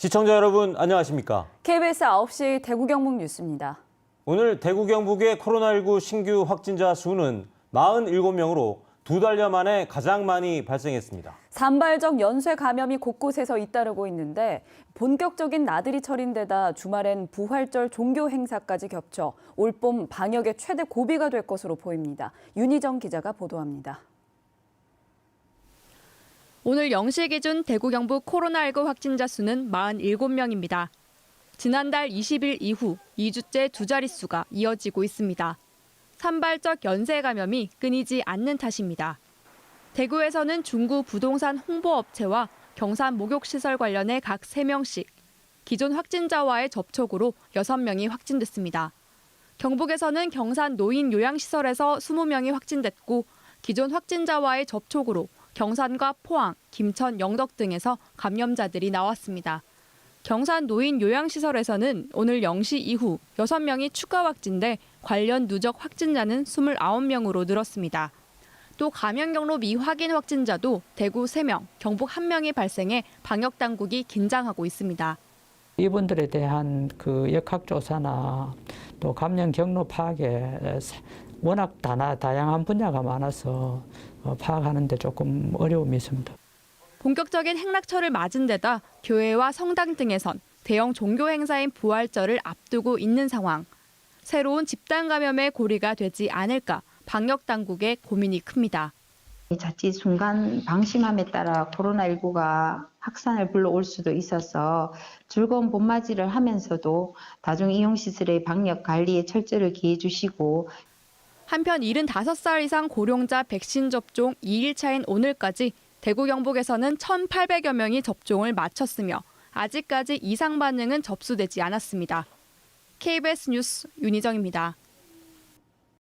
시청자 여러분 안녕하십니까? KBS 9시 대구 경북 뉴스입니다. 오늘 대구 경북의 코로나19 신규 확진자 수는 47명으로 두 달여 만에 가장 많이 발생했습니다. 산발적 연쇄 감염이 곳곳에서 잇따르고 있는데 본격적인 나들이 철인데다 주말엔 부활절 종교 행사까지 겹쳐 올봄 방역의 최대 고비가 될 것으로 보입니다. 윤희정 기자가 보도합니다. 오늘 0시 기준 대구 경북 코로나19 확진자 수는 47명입니다. 지난달 20일 이후 2주째 두 자릿수가 이어지고 있습니다. 산발적 연쇄 감염이 끊이지 않는 탓입니다. 대구에서는 중구 부동산 홍보업체와 경산 목욕시설 관련해 각 3명씩, 기존 확진자와의 접촉으로 6명이 확진됐습니다. 경북에서는 경산 노인 요양시설에서 20명이 확진됐고 기존 확진자와의 접촉으로 경산과 포항, 김천, 영덕 등에서 감염자들이 나왔습니다. 경산 노인 요양시설에서는 오늘 0시 이후 6명이 추가 확진돼 관련 누적 확진자는 29명으로 늘었습니다. 또 감염 경로 미확인 확진자도 대구 3명, 경북 1명이 발생해 방역 당국이 긴장하고 있습니다. 이분들에 대한 그 역학조사나 또 감염 경로 파악에 워낙 다나, 다양한 분야가 많아서 어, 파악하는 데 조금 어려움이 있습니다. 본격적인 행락철을 맞은 데다 교회와 성당 등에선 대형 종교 행사인 부활절을 앞두고 있는 상황. 새로운 집단 감염의 고리가 되지 않을까 방역 당국의 고민이 큽니다. 이 자칫 순간 방심함에 따라 코로나19가 확산을 불러올 수도 있어서 즐거운 봄맞이를 하면서도 다중 이용 시설의 방역 관리에 철저를 기해 주시고 한편 75살 이상 고령자 백신 접종 2일차인 오늘까지 대구 경북에서는 1,800여 명이 접종을 마쳤으며 아직까지 이상 반응은 접수되지 않았습니다. KBS 뉴스 윤희정입니다.